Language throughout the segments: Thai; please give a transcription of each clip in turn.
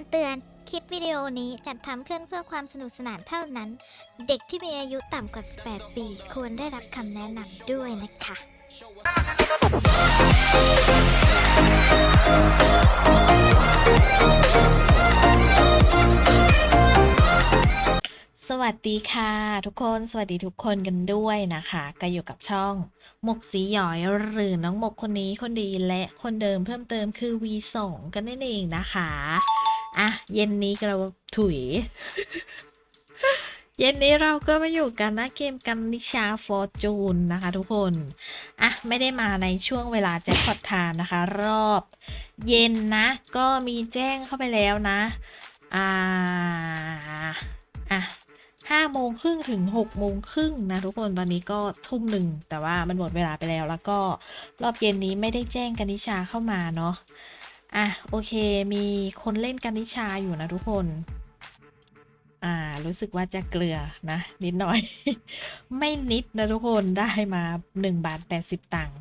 ำเตือน คลิปวิดีโอนี้จัดทำขึ้นเพื่อความสนุกสนานเท่านั้น เด็กที่มีอายุต่ำกว่า 18 ปี ควรได้รับคำแนะนำด้วยนะคะ สวัสดีค่ะ ทุกคนสวัสดีทุกคนกันด้วยนะคะก็อยู่กับช่องหมกสีหยอยหรือน้องหมกคนนี้คนดีและคนเดิมเพิ่มเติมคือ V2 กันนั่นเองนะคะ อะ เย็นนี้เราถุย เย็นนี้เราก็มาอยู่กันนะเกมกันนิชาฟอร์จูนนะคะทุกคน อะ ไม่ได้มาในช่วงเวลาแจ็คพอตไทม์นะคะ รอบเย็นนะ ก็มีแจ้งเข้าไปแล้วนะ อ่า อะห้าโมงครึ่งถึงหกโมงครึ่งนะทุกคนตอนนี้ก็ทุ่มหนึ่งแต่ว่ามันหมดเวลาไปแล้ว แล้วก็รอบเย็นนี้ไม่ได้แจ้งกันนิชาเข้ามาเนาะ อะโอเคมีคนเล่นกนิชาอยู่นะทุกคน อ่า รู้สึกว่าจะเกลือนะ นิดหน่อย ไม่นิดนะทุกคนได้มา1บาท80 ตังค์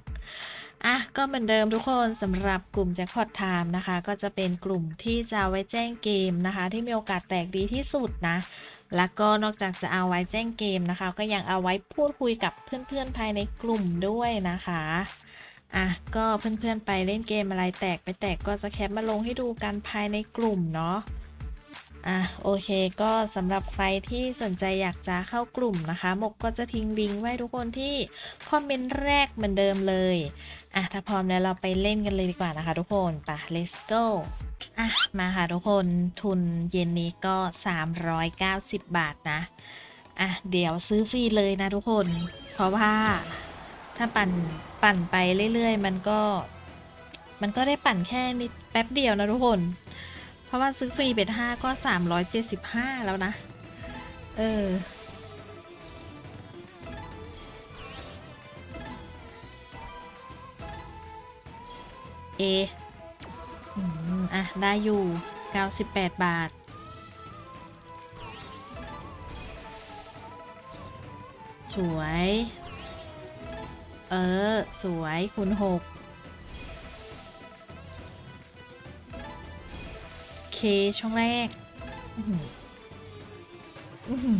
อะก็เหมือนเดิมทุกคนสำหรับกลุ่มแจ็คพอตไทม์นะคะ ก็จะเป็นกลุ่มที่จะไว้แจ้งเกมนะคะ ที่มีโอกาสแตกดีที่สุดนะ แล้วก็นอกจากจะเอาไว้แจ้งเกมนะคะ ก็ยังเอาไว้พูดคุยกับเพื่อนๆภายในกลุ่มด้วยนะคะ อะก็เพื่อนๆไปเล่นเกมอะไรแตกไปแตกก็จะแคปมาลงให้ดูกันภายในกลุ่มเนาะอะโอเคก็สำหรับใครที่สนใจอยากจะเข้ากลุ่มนะคะหมกก็จะทิ้งลิงก์ไว้ทุกคนที่คอมเมนต์แรกเหมือนเดิมเลยอะถ้าพร้อมแล้วเราไปเล่นกันเลยดีกว่านะคะทุกคนไป let's go อะมาค่ะทุกคนทุนเย็นนี้ก็ 390 บาทนะอะเดี๋ยวซื้อฟรีเลยนะทุกคน เพราะว่า ถ้าปั่นปั่นไปเรื่อยๆ มันก็ มันก็ได้ปั่นแค่นิดแป๊บเดียวนะทุกคน เพราะว่าซื้อฟรีเบ็ดห้าก็375แล้วนะ เออเอออะ ได้อยู่ 98 บาทสวย เออ สวยคูณหกเคช่องแรกอื้อหืออื้อหือ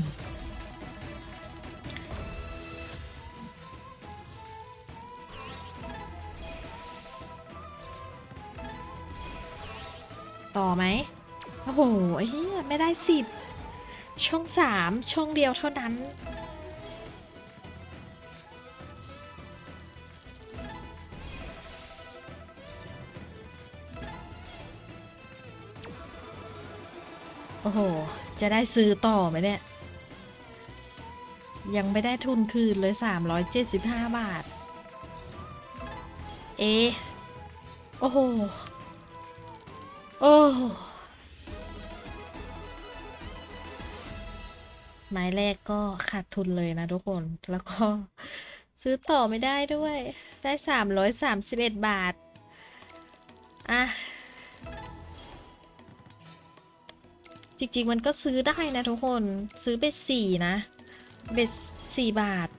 ต่อไหม โอ้โหเฮียไม่ได้สิบ ช่องสามช่องเดียวเท่านั้น โอ้โห จะได้ซื้อต่อไหมเนี่ย ยังไม่ได้ทุนคืนเลย 375 บาท เอ โอ้โห โอ้โหไม้แรกก็ขาดทุนเลยนะทุกคน แล้วก็ซื้อต่อไม่ได้ด้วย ได้ 331 บาท อะ จริง ๆ มันก็ซื้อได้นะทุกคนซื้อเบ็ดสี่นะ เบ็ดสี่บาท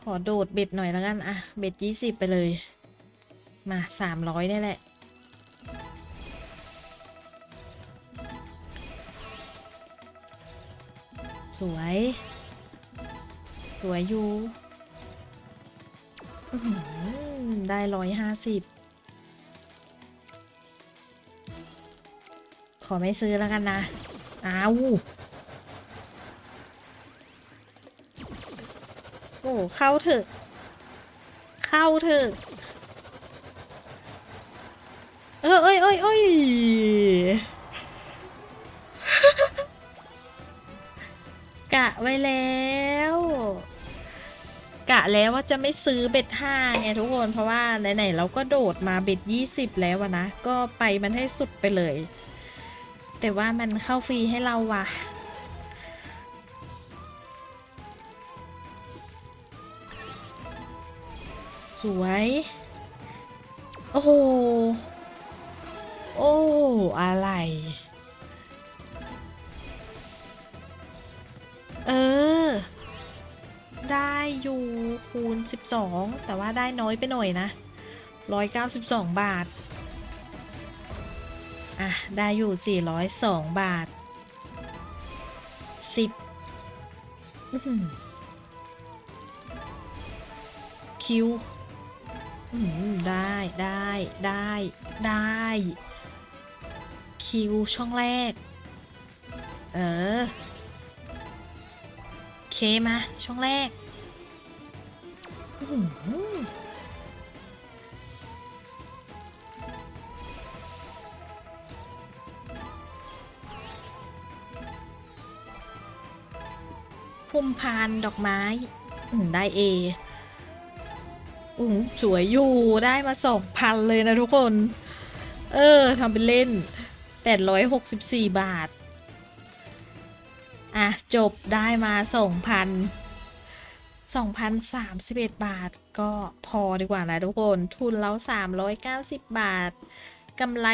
ขอโดดเบ็ดหน่อยแล้วกันอะเบ็ดยี่สิบไปเลย มาสามร้อยนี่แหละ สวย สวยอยู่ได้ร้อยห้าสิบ ขอไม่ซื้อแล้วกันนะอ้าวโอ้เข้าเถอะ เข้าเถอะ เออเอ้ยเอ้ยเอ้ยกะไว้แล้ว กะแล้วว่าจะไม่ซื้อเบ็ดห้าไงทุกคนเพราะว่าไหนๆเราก็โดดมาเบ็ดยี่สิบแล้วนะ ก็ไปมันให้สุดไปเลย แต่ว่ามันเข้าฟรีให้เราว่ะ สวย โอ้โห โอ้ อะไร เออ ได้อยู่คูณ 12 แต่ว่าได้น้อยไปหน่อยนะ 192 บาท อะ ได้อยู่ 402 บาท 10 คิวได้ได้ได้ได้ คิวช่องแรก เออ เคมา ช่องแรก พุ่มพานดอกไม้ได้เออืมสวยอยู่ได้มาสองพันเลยนะทุกคน เออทำเป็นเล่นแปดร้อยหกสิบสี่บาท อะ จบได้มาสองพันสองพันสามสิบเอ็ดบาทก็พอดีกว่านะทุกคน ทุนแล้วสามร้อยเก้าสิบบาทกำไร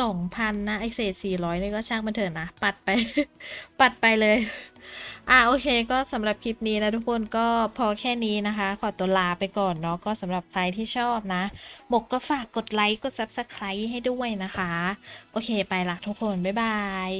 สองพันนะ ไอเศษสี่ร้อยนี่ก็ช่างมันเถอะนะ ปัดไป ปัดไปเลย อะโอเคก็สำหรับคลิปนี้นะทุกคนก็พอแค่นี้นะคะ ขอตัวลาไปก่อนเนาะก็สำหรับใครที่ชอบนะหมกก็ฝากกดไลค์กด Subscribe ให้ด้วยนะคะ โอเคไปละทุกคน บ๊ายบาย